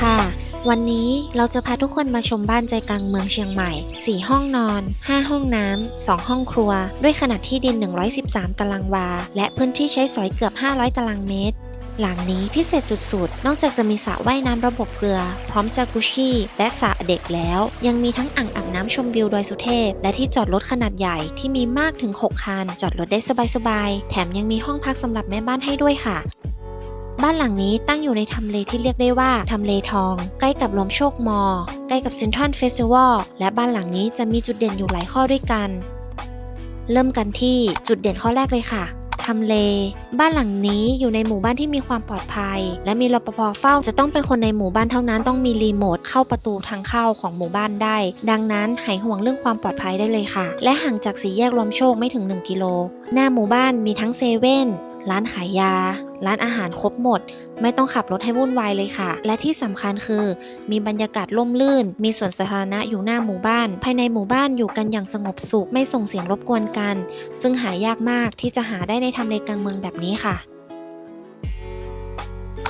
ค่ะ วันนี้เราจะพาทุกคนมาชมบ้านใจกลางเมืองเชียงใหม่ 4 ห้องนอน 5 ห้องน้ำ 2 ห้องครัว ด้วยขนาดที่ดิน 113 ตารางวา และพื้นที่ใช้สอยเกือบ 500 ตารางเมตร หลังนี้พิเศษสุดๆ นอกจากจะมีสระว่ายน้ำระบบเกลือ พร้อมจากุชี่ และสระเด็กแล้ว ยังมีทั้งอ่างอาบน้ำชมวิวดอยสุเทพ และที่จอดรถขนาดใหญ่ที่มีมากถึง 6 คัน จอดรถได้สบายๆ แถมยังมีห้องพักสำหรับแม่บ้านให้ด้วยค่ะ บ้านหลังนี้ตั้งอยู่ในทำเลที่เรียกได้ว่าทำเลทอง ใกล้กับลมโชคมอ ใกล้กับเซ็นทรัลเฟสติวัลและบ้านหลังนี้จะมีจุดเด่นอยู่หลายข้อด้วยกัน เริ่มกันที่จุดเด่นข้อแรกเลยค่ะทำเล บ้านหลังนี้อยู่ในหมู่บ้านที่มีความปลอดภัย และมีรปภเฝ้าจะต้องเป็นคนในหมู่บ้านเท่านั้นต้องมีรีโมทเข้าประตูทางเข้าของหมู่บ้านได้ ดังนั้นหายห่วงเรื่องความปลอดภัยได้เลยค่ะ และห่างจากสีแยกลมโชคไม่ถึง 1 กิโล หน้าหมู่บ้านมีทั้งเซเว่น ร้านขายยา ร้านอาหารครบหมด ไม่ต้องขับรถให้วุ่นวายเลยค่ะ และที่สำคัญคือ มีบรรยากาศร่มรื่น มีสวนสาธารณะอยู่หน้าหมู่บ้าน ภายในหมู่บ้านอยู่กันอย่างสงบสุข ไม่ส่งเสียงรบกวนกัน ซึ่งหายากมากที่จะหาได้ในทำเลกลางเมืองแบบนี้ค่ะ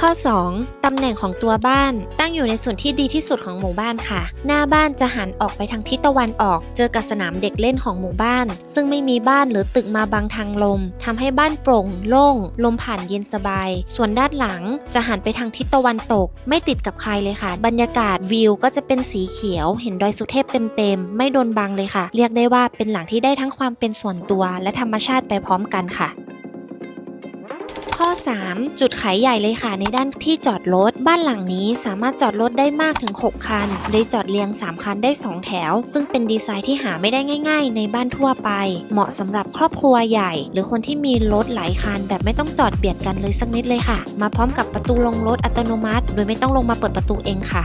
ข้อ 2. ตำแหน่งของตัวบ้านตั้งอยู่ในส่วนที่ดีที่สุดของหมู่บ้านค่ะ หน้าบ้านจะหันออกไปทางทิศตะวันออก เจอกับสนามเด็กเล่นของหมู่บ้าน ซึ่งไม่มีบ้านหรือตึกมาบังทางลมทำให้บ้านโปร่ง โล่ง ลมผ่านเย็นสบาย ส่วนด้านหลังจะหันไปทางทิศตะวันตก ไม่ติดกับใครเลยค่ะ บรรยากาศวิวก็จะเป็นสีเขียว เห็นดอยสุเทพเต็มๆไม่โดนบังเลยค่ะ เรียกได้ว่าเป็นหลังที่ได้ทั้งความเป็นส่วนตัว และธรรมชาติไปพร้อมกันค่ะ ข้อ 3 จุดขายใหญ่เลยค่ะในด้านที่จอดรถ บ้านหลังนี้สามารถจอดรถได้มากถึง 6 คันได้จอดเรียง 3 คันได้ 2 แถว ซึ่งเป็นดีไซน์ที่หาไม่ได้ง่าย ๆ ในบ้านทั่วไป เหมาะสำหรับครอบครัวใหญ่ หรือคนที่มีรถหลายคัน แบบไม่ต้องจอดเบียดกันเลยสักนิดเลยค่ะ มาพร้อมกับประตูลงรถอัตโนมัติ โดยไม่ต้องลงมาเปิดประตูเองค่ะ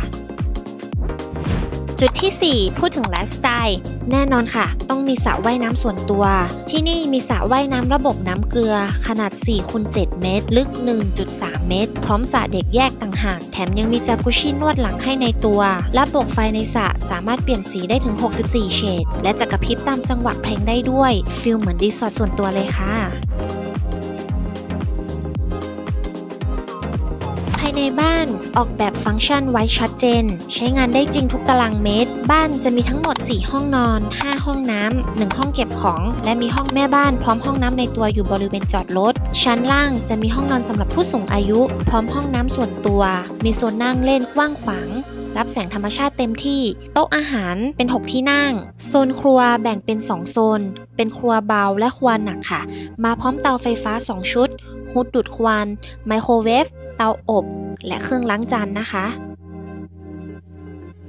จุดที่ 4 พูดถึงไลฟ์สไตล์แน่นอนค่ะ ต้องมีสระว่ายน้ำส่วนตัว ที่นี่มีสระว่ายน้ำระบบน้ำเกลือ ขนาด4คูณ7เมตร ลึก 1.3 เมตร พร้อมสระเด็กแยกต่างหาก แถมยังมีจากุชินวดหลังให้ในตัวระบบไฟในสระสามารถเปลี่ยนสีได้ถึง 64 เฉดและจะกระพริบตามจังหวะเพลงได้ด้วยฟิลเหมือนรีสอร์ทส่วนตัวเลยค่ะ ในบ้านออกแบบฟังก์ชันไว้ชัดเจน ใช้งานได้จริงทุกตารางเมตร บ้านจะมีทั้งหมด 4 ห้องนอน 5 ห้องน้ำ 1 ห้องเก็บของ และมีห้องแม่บ้านพร้อมห้องน้ำในตัวอยู่บริเวณจอดรถ ชั้นล่างจะมีห้องนอนสำหรับผู้สูงอายุ พร้อมห้องน้ำส่วนตัว มีโซนนั่งเล่นกว้างขวางรับแสงธรรมชาติเต็มที่ โต๊ะอาหารเป็น 6 ที่นั่ง โซนครัวแบ่งเป็น 2 โซน เป็นครัวเบาและครัวหนักค่ะ มาพร้อมเตาไฟฟ้า 2 ชุดฮุดดูดควัน ไมโครเวฟ เตาอบ และเครื่องล้างจานนะคะ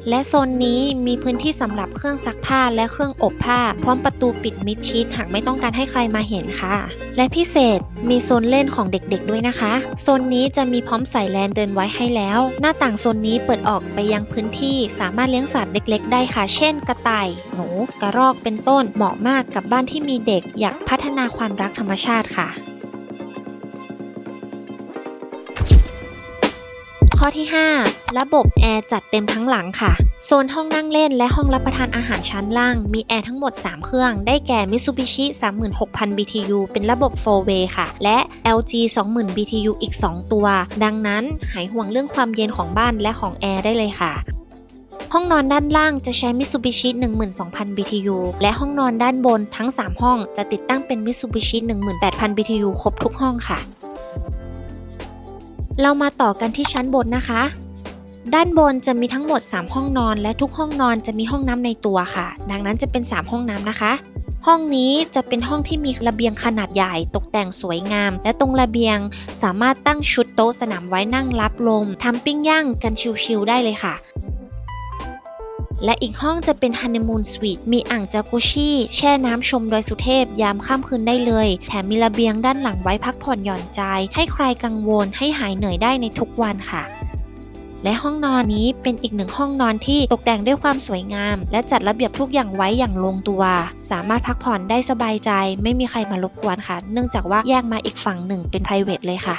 และโซนนี้มีพื้นที่สำหรับเครื่องซักผ้าและเครื่องอบผ้า พร้อมประตูปิดมิดชิดหากไม่ต้องการให้ใครมาเห็นค่ะ และพิเศษมีโซนเล่นของเด็กๆด้วยนะคะ โซนนี้จะมีพร้อมใส่แลนเดินไว้ให้แล้ว หน้าต่างโซนนี้เปิดออกไปยังพื้นที่สามารถเลี้ยงสัตว์เล็ก ๆ ได้ค่ะ เช่น กระต่าย หนู กระรอกเป็นต้นเหมาะมากกับบ้านที่มีเด็กอยากพัฒนาความรักธรรมชาติค่ะ ข้อที่ 5 ระบบแอร์จัดเต็มทั้งหลังค่ะ โซนห้องนั่งเล่นและห้องรับประทานอาหารชั้นล่าง มีแอร์ทั้งหมด 3 เครื่อง ได้แก่ Mitsubishi 36,000 BTU เป็นระบบ 4-way ค่ะ และ LG 20,000 BTU อีก 2 ตัว ดังนั้นหายห่วงเรื่องความเย็นของบ้านและของแอร์ได้เลยค่ะห้องนอนด้านล่างจะใช้ Mitsubishi 12,000 BTU และห้องนอนด้านบนทั้ง 3 ห้องจะติดตั้งเป็น Mitsubishi 18,000 BTU ครบทุกห้องค่ะ เรามาต่อกันที่ชั้นบนนะคะ ด้านบนจะมีทั้งหมด 3 ห้องนอน และทุกห้องนอนจะมีห้องน้ำในตัวค่ะ ดังนั้นจะเป็น 3 ห้องน้ำนะคะ ห้องนี้จะเป็นห้องที่มีระเบียงขนาดใหญ่ ตกแต่งสวยงาม และตรงระเบียงสามารถตั้งชุดโต๊ะสนามไว้นั่งรับลมทำปิ้งย่างกันชิวๆได้เลยค่ะ และอีกห้องจะเป็นฮันนีมูนสวีทมีอ่างจากุชิแช่น้ำชมดอยสุเทพยามค่ำคืนได้เลย แถมมีระเบียงด้านหลังไว้พักผ่อนหย่อนใจ ให้ใครกังวลให้หายเหนื่อยได้ในทุกวันค่ะและห้องนอนนี้เป็นอีกหนึ่งห้องนอนที่ตกแต่งด้วยความสวยงาม และจัดระเบียบทุกอย่างไว้อย่างลงตัว สามารถพักผ่อนได้สบายใจ ไม่มีใครมารบกวนค่ะ เนื่องจากว่าแยกมาอีกฝั่งหนึ่งเป็น p r i v a t เลยค่ะ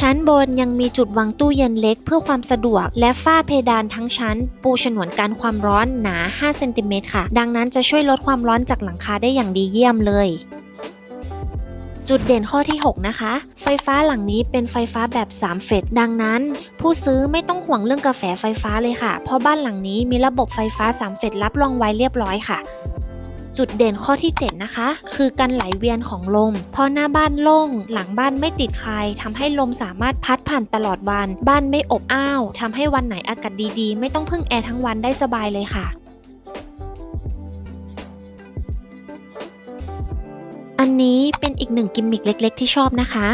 ชั้นบนยังมีจุดวางตู้เย็นเล็กเพื่อความสะดวก และฝ้าเพดานทั้งชั้น ปูฉนวนกันความร้อนหนา 5 เซนติเมตรค่ะ ดังนั้นจะช่วยลดความร้อนจากหลังคาได้อย่างดีเยี่ยมเลยจุดเด่นข้อที่ 6 นะคะ ไฟฟ้าหลังนี้เป็นไฟฟ้าแบบ 3 เฟส ดังนั้น ผู้ซื้อไม่ต้องห่วงเรื่องกาแฟไฟฟ้าเลยค่ะ เพราะบ้านหลังนี้มีระบบไฟฟ้า 3 เฟสรับรองไว้เรียบร้อยค่ะ จุดเด่นข้อที่ 7 นะคะ คือการไหลเวียนของลม เพราะหน้าบ้านโล่ง หลังบ้านไม่ติดใครทำให้ลมสามารถพัดผ่านตลอดวัน บ้านไม่อบอ้าวทำให้วันไหนอากาศดีๆ ไม่ต้องพึ่งแอร์ทั้งวันได้สบายเลยค่ะอันนี้เป็นอีกหนึ่งกิมมิคเล็ก ๆ ที่ชอบนะคะ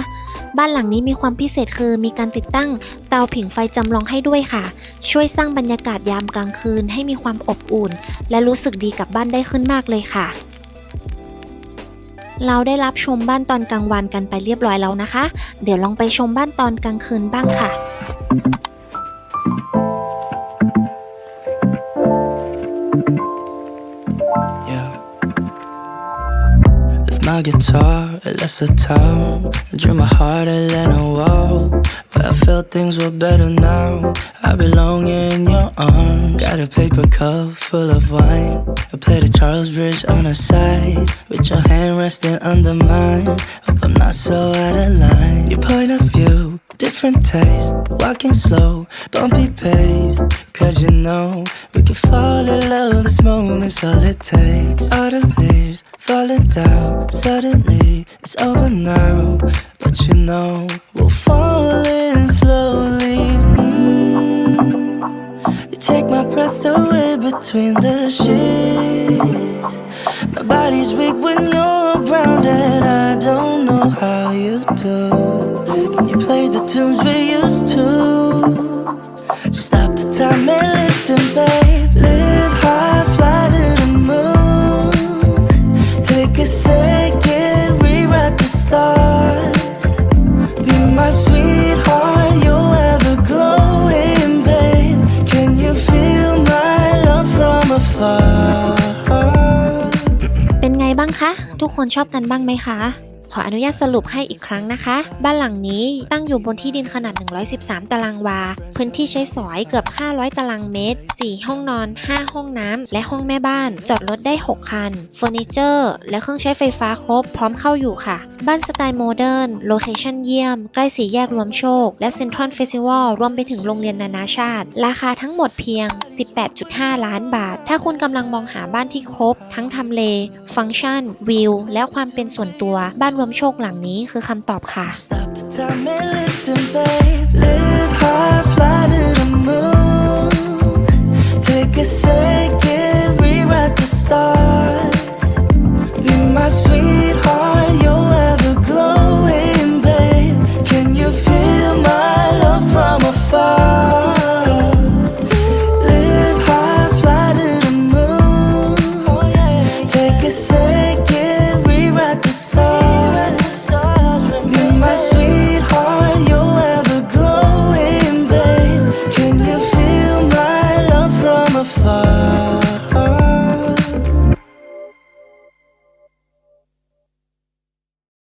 บ้านหลังนี้มีความพิเศษคือมีการติดตั้งเตาผิงไฟจำลองให้ด้วยค่ะ ช่วยสร้างบรรยากาศยามกลางคืนให้มีความอบอุ่น และรู้สึกดีกับบ้านได้ขึ้นมากเลยค่ะเราได้รับชมบ้านตอนกลางวันกันไปเรียบร้อยแล้วนะคะ เดี๋ยวลองไปชมบ้านตอนกลางคืนบ้างค่ะ my guitar, a lesser town. I drew my heart a a wall. But I felt things were better now. I belong in your arms. Got a paper cup full of wine. I played a Charles Bridge on the side. With your hand resting under mine. Hope I'm not so out of line. Your point of view, different taste. Walking slow, bumpy pace. Cause you know we can fall in love. This moment's all it takes. Autumn leaves falling down. Suddenly it's over now. But you know we'll fall in slowly. Mm. You take my breath away between the sheets. My body's weak when you're around, and I don't know how you do. Can you play the tunes we used to? So stop the time and listen, babe. Live high, fly to the moon. Take a second, rewrite the stars. Be my sweetheart, you're ever glowing, babe. Can you feel my love from afar? เป็นไงบ้างคะ ทุกคนชอบกันบ้างไหมคะ ขออนุญาตสรุปให้อีกครั้งนะคะ บ้านหลังนี้ตั้งอยู่บนที่ดินขนาด 113 ตารางวา พื้นที่ใช้สอยเกือบ 500 ตารางเมตร 4 ห้องนอน 5 ห้องน้ำ และห้องแม่บ้าน จอดรถได้ 6 คัน เฟอร์นิเจอร์ และเครื่องใช้ไฟฟ้าครบ พร้อมเข้าอยู่ค่ะ บ้านสไตล์โมเดิร์น โลเคชั่นเยี่ยม ใกล้สีแยกรวมโชค และเซ็นทรัลเฟสติวัล รวมไปถึงโรงเรียนนานาชาติ ราคาทั้งหมดเพียง 18.5 ล้านบาท ถ้าคุณกำลังมองหาบ้านที่ครบ ทั้งทำเล ฟังก์ชัน วิว และความเป็นส่วนตัว บ้านรวมโชคหลังนี้คือคำตอบค่ะ Take a second, rewrite the stars. Be my sweet.